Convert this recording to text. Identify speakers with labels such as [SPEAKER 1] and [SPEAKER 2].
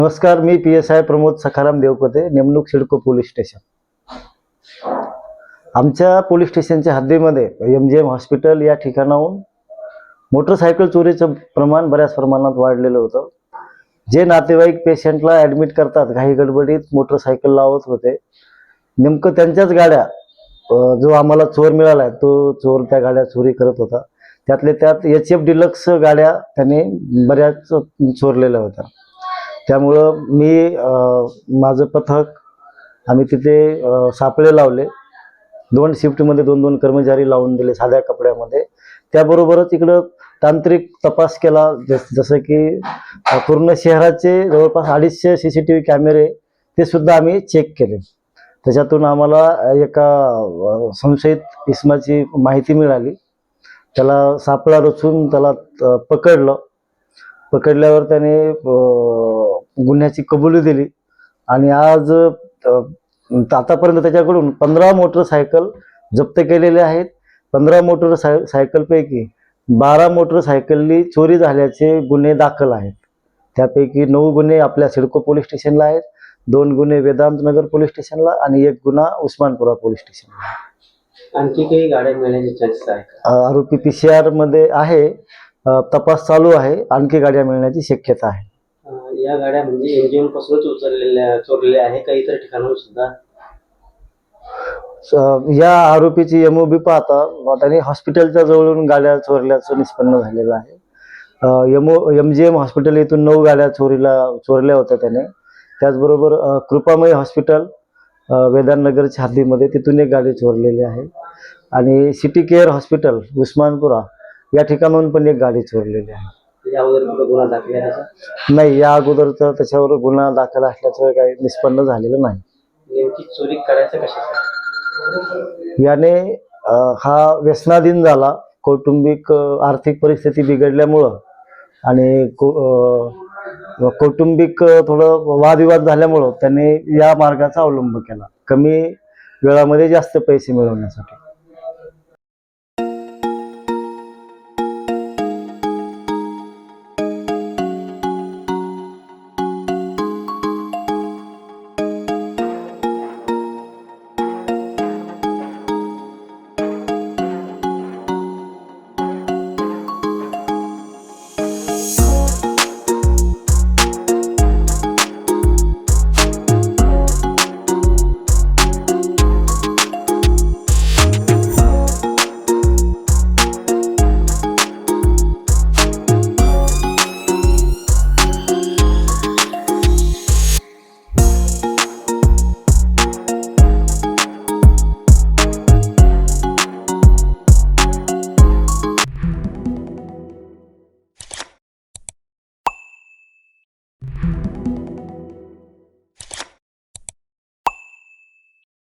[SPEAKER 1] नमस्कार मी P S I Pramod Sakharam Devpate नेमणूक CIDCO police station. आमच्या पोलीस स्टेशनच्या हद्दीमध्ये एम जी एम हॉस्पिटल या ठिकाणाहून मोटरसायकल चोरीचं प्रमाण बऱ्याच प्रमाणात वाढलेलं होतं. जे नातेवाईक पेशंटला ॲडमिट करतात घाई गडबडीत मोटरसायकल लावत होते. नेमकं त्यांच्याच गाड्या जो आम्हाला चोर मिळाला आहे तो चोर त्या गाड्या चोरी करत होता. त्यातले त्यात एच एफ डिलक्स गाड्या त्याने बऱ्याच चोरलेल्या होत्या. त्यामुळं मी माझं पथक आम्ही तिथे सापळे लावले. दोन शिफ्टमध्ये दोन दोन कर्मचारी लावून दिले साध्या कपड्यामध्ये. त्याबरोबरच इकडं तांत्रिक तपास केला जस जसं की पूर्ण शहराचे जवळपास अडीचशे सी सी टी व्ही कॅमेरे ते सुद्धा आम्ही चेक केले. त्याच्यातून आम्हाला एका संशयित इसमाची माहिती मिळाली. त्याला सापळा रचून त्याला पकडलं. पकडल्यावर त्याने गुन्ह्याची कबुली दिली. आणि आज आतापर्यंत त्याच्याकडून पंधरा मोटरसायकल जप्त केलेले आहेत. पंधरा मोटर साय सायकलपैकी बारा मोटरसायकली चोरी झाल्याचे गुन्हे दाखल आहेत. त्यापैकी नऊ गुन्हे आपल्या सिडको पोलीस स्टेशनला आहेत. दोन गुन्हे वेदांत नगर पोलीस स्टेशनला आणि एक गुन्हा उस्मानपुरा पोलीस स्टेशनला.
[SPEAKER 2] आणखी काही गाड्या मिळण्याचे चान्सेस आहे
[SPEAKER 1] आरोपी पी सी आरमध्ये आहे. तपास चालू आहे. आणखी गाड्या मिळण्याची शक्यता आहे.
[SPEAKER 2] या गाड्या म्हणजे एनजीओ पासूनच उचललेल्या चोरलेल्या आहे का इतर ठिकाणाहून सुद्धा?
[SPEAKER 1] या आरोपीची एमओबी पाहता त्याने हॉस्पिटलच्या जवळून गाड्या चोरल्याचं निष्पन्न झालेलं आहे. MO M G M hospital येथून नऊ गाड्या चोरीला चोरल्या होत्या त्याने. त्याचबरोबर कृपामय हॉस्पिटल अ, वेदांतनगरच्या हद्दीमध्ये तिथून एक गाडी चोरलेली आहे. आणि सिटी केअर हॉस्पिटल उस्मानपुरा या ठिकाणाहून पण एक गाडी चोरलेली आहे.
[SPEAKER 2] या अगोदर कुठं गुन्हा दाखल आहे त्याचा?
[SPEAKER 1] नाही या अगोदरचं त्याच्यावर गुन्हा दाखल असल्याचं काही निष्पन्न झालेलं नाही.
[SPEAKER 2] चोरी करायचं
[SPEAKER 1] याने हा व्यसनाधीन झाला. कौटुंबिक आर्थिक परिस्थिती बिघडल्यामुळं आणि कौटुंबिक थोडं वादविवाद झाल्यामुळं त्याने या मार्गाचा अवलंब केला. कमी वेळामध्ये जास्त पैसे मिळवण्यासाठी.